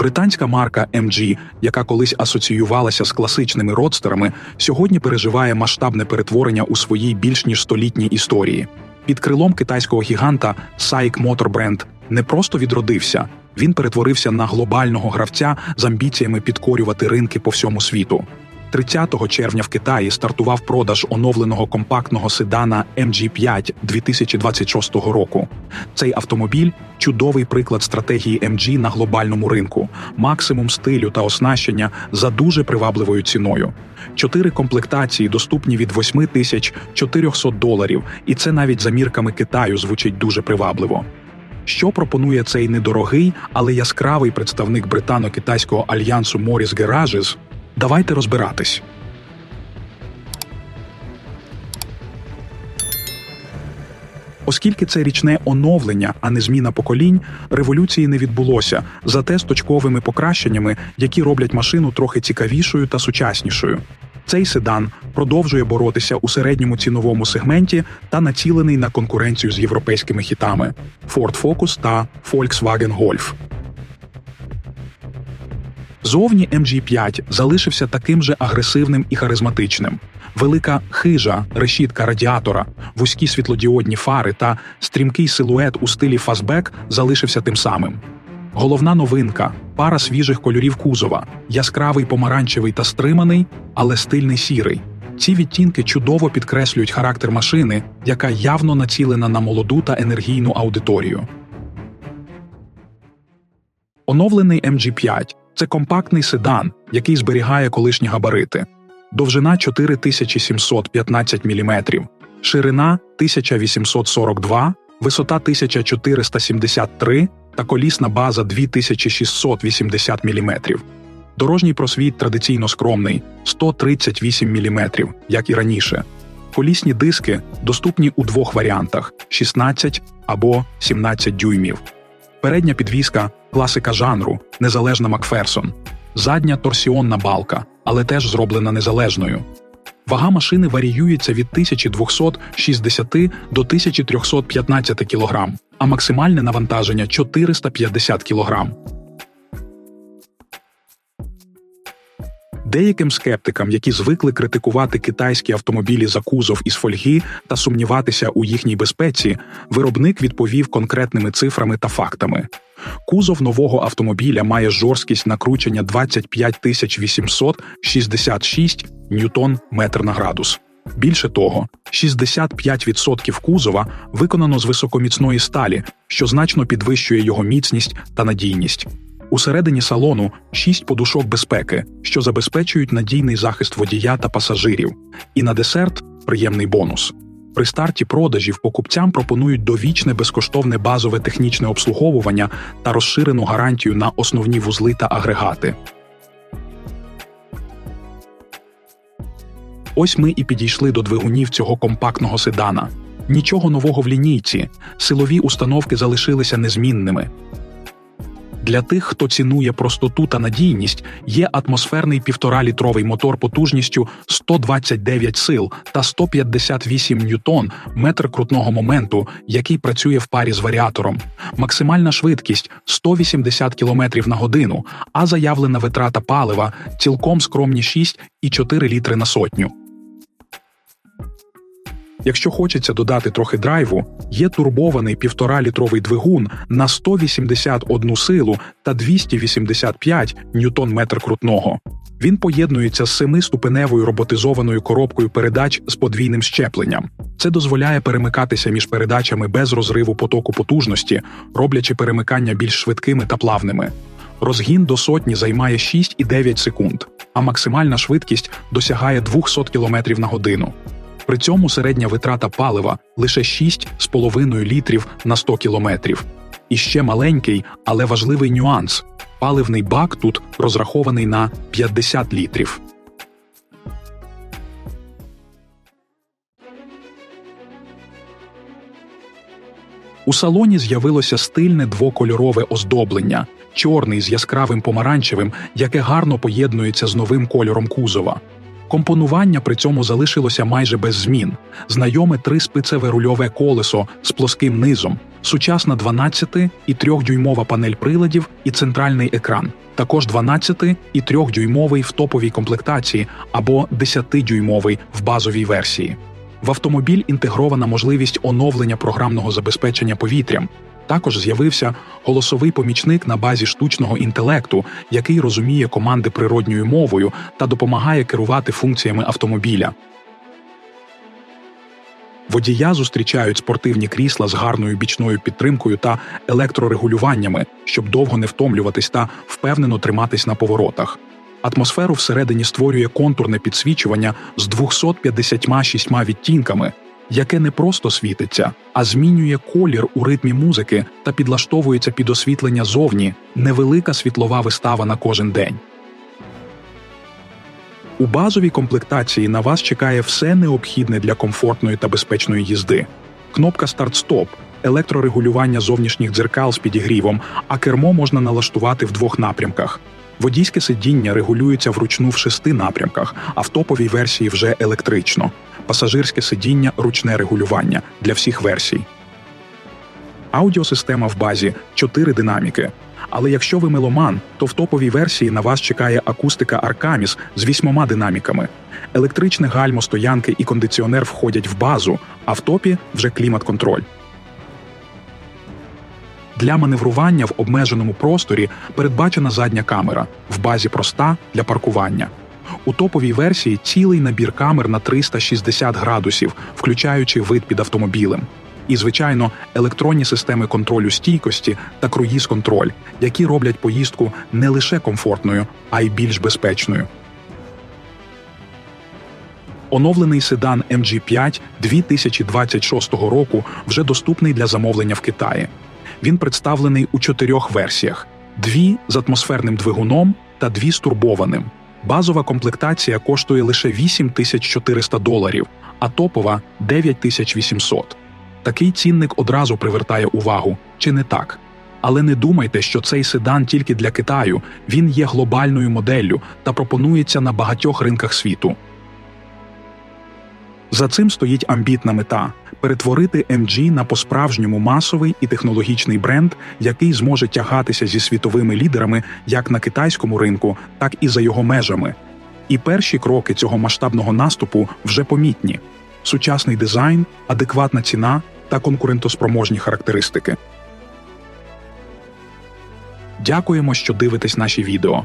Британська марка MG, яка колись асоціювалася з класичними родстерами, сьогодні переживає масштабне перетворення у своїй більш ніж столітній історії. Під крилом китайського гіганта SAIC Motor Brand не просто відродився, він перетворився на глобального гравця з амбіціями підкорювати ринки по всьому світу. 30 червня в Китаї стартував продаж оновленого компактного седана MG5 2026 року. Цей автомобіль чудовий приклад стратегії MG на глобальному ринку, максимум стилю та оснащення за дуже привабливою ціною. Чотири комплектації доступні від 8 тисяч 400 доларів, і це навіть за мірками Китаю звучить дуже привабливо. Що пропонує цей недорогий, але яскравий представник британо-китайського альянсу Morris Garages? Давайте розбиратись. Оскільки це річне оновлення, а не зміна поколінь, революції не відбулося, зате з точковими покращеннями, які роблять машину трохи цікавішою та сучаснішою. Цей седан продовжує боротися у середньому ціновому сегменті та націлений на конкуренцію з європейськими хітами Ford Focus та Volkswagen Golf. Зовні MG5 залишився таким же агресивним і харизматичним. Велика хижа, решітка радіатора, вузькі світлодіодні фари та стрімкий силует у стилі фастбек залишився тим самим. Головна новинка пара свіжих кольорів кузова, яскравий помаранчевий та стриманий, але стильний сірий. Ці відтінки чудово підкреслюють характер машини, яка явно націлена на молоду та енергійну аудиторію. Оновлений MG5 це компактний седан, який зберігає колишні габарити. Довжина 4715 мм, ширина 1842, висота 1473 та колісна база 2680 мм. Дорожній просвіт традиційно скромний 138 мм, як і раніше. Колісні диски доступні у двох варіантах 16 або 17 дюймів. Передня підвіска класика жанру, незалежна Макферсон, задня торсіонна балка, але теж зроблена незалежною. Вага машини варіюється від 1260 до 1315 кг, а максимальне навантаження 450 кг. Деяким скептикам, які звикли критикувати китайські автомобілі за кузов із фольги та сумніватися у їхній безпеці, виробник відповів конкретними цифрами та фактами. Кузов нового автомобіля має жорсткість накручення 25 866 ньютон метр на градус. Більше того, 65% кузова виконано з високоміцної сталі, що значно підвищує його міцність та надійність. Усередині салону шість подушок безпеки, що забезпечують надійний захист водія та пасажирів. І на десерт приємний бонус. При старті продажів покупцям пропонують довічне безкоштовне базове технічне обслуговування та розширену гарантію на основні вузли та агрегати. Ось ми і підійшли до двигунів цього компактного седана. Нічого нового в лінійці, силові установки залишилися незмінними. Для тих, хто цінує простоту та надійність, є атмосферний півторалітровий мотор потужністю 129 сил та 158 ньютон метр крутного моменту, який працює в парі з варіатором. Максимальна швидкість 180 км на годину, а заявлена витрата палива цілком скромні 6,4 літри на сотню. Якщо хочеться додати трохи драйву, є турбований півтора-літровий двигун на 181 силу та 285 ньютон метр крутного. Він поєднується з семиступеневою роботизованою коробкою передач з подвійним щепленням. Це дозволяє перемикатися між передачами без розриву потоку потужності, роблячи перемикання більш швидкими та плавними. Розгін до сотні займає 6,9 секунд, а максимальна швидкість досягає 200 км на годину. При цьому середня витрата палива лише 6,5 літрів на 100 кілометрів. І ще маленький, але важливий нюанс: паливний бак тут розрахований на 50 літрів. У салоні з'явилося стильне двокольорове оздоблення, чорний з яскравим помаранчевим, яке гарно поєднується з новим кольором кузова. Компонування при цьому залишилося майже без змін. Знайоме триспицеве рульове колесо з плоским низом, сучасна 12 і 3-дюймова панель приладів і центральний екран. Також 12 і 3-дюймовий в топовій комплектації або 10-дюймовий в базовій версії. В автомобіль інтегрована можливість оновлення програмного забезпечення повітрям. Також з'явився голосовий помічник на базі штучного інтелекту, який розуміє команди природньою мовою та допомагає керувати функціями автомобіля. Водія зустрічають спортивні крісла з гарною бічною підтримкою та електрорегулюваннями, щоб довго не втомлюватись та впевнено триматись на поворотах. Атмосферу всередині створює контурне підсвічування з 256 відтінками, яке не просто світиться, а змінює колір у ритмі музики та підлаштовується під освітлення зовні, невелика світлова вистава на кожен день. У базовій комплектації на вас чекає все необхідне для комфортної та безпечної їзди: кнопка старт-стоп, електрорегулювання зовнішніх дзеркал з підігрівом, а кермо можна налаштувати в двох напрямках. Водійське сидіння регулюється вручну в шести напрямках, а в топовій версії вже електрично. Пасажирське сидіння ручне регулювання для всіх версій. Аудіосистема в базі 4 динаміки. Але якщо ви меломан, то в топовій версії на вас чекає акустика Arcamis з вісьмома динаміками. Електричне гальмо, стоянки і кондиціонер входять в базу, а в топі вже клімат-контроль. Для маневрування в обмеженому просторі передбачена задня камера, в базі проста для паркування. У топовій версії цілий набір камер на 360 градусів, включаючи вид під автомобілем. І, звичайно, електронні системи контролю стійкості та круїз-контроль, які роблять поїздку не лише комфортною, а й більш безпечною. Оновлений седан MG5 2026 року вже доступний для замовлення в Китаї. Він представлений у чотирьох версіях: дві з атмосферним двигуном та дві з турбованим. Базова комплектація коштує лише 8400 доларів, а топова 9800. Такий цінник одразу привертає увагу, чи не так? Але не думайте, що цей седан тільки для Китаю, він є глобальною моделлю та пропонується на багатьох ринках світу. За цим стоїть амбітна мета перетворити MG на по-справжньому масовий і технологічний бренд, який зможе тягатися зі світовими лідерами як на китайському ринку, так і за його межами. І перші кроки цього масштабного наступу вже помітні: сучасний дизайн, адекватна ціна та конкурентоспроможні характеристики. Дякуємо, що дивитесь наші відео.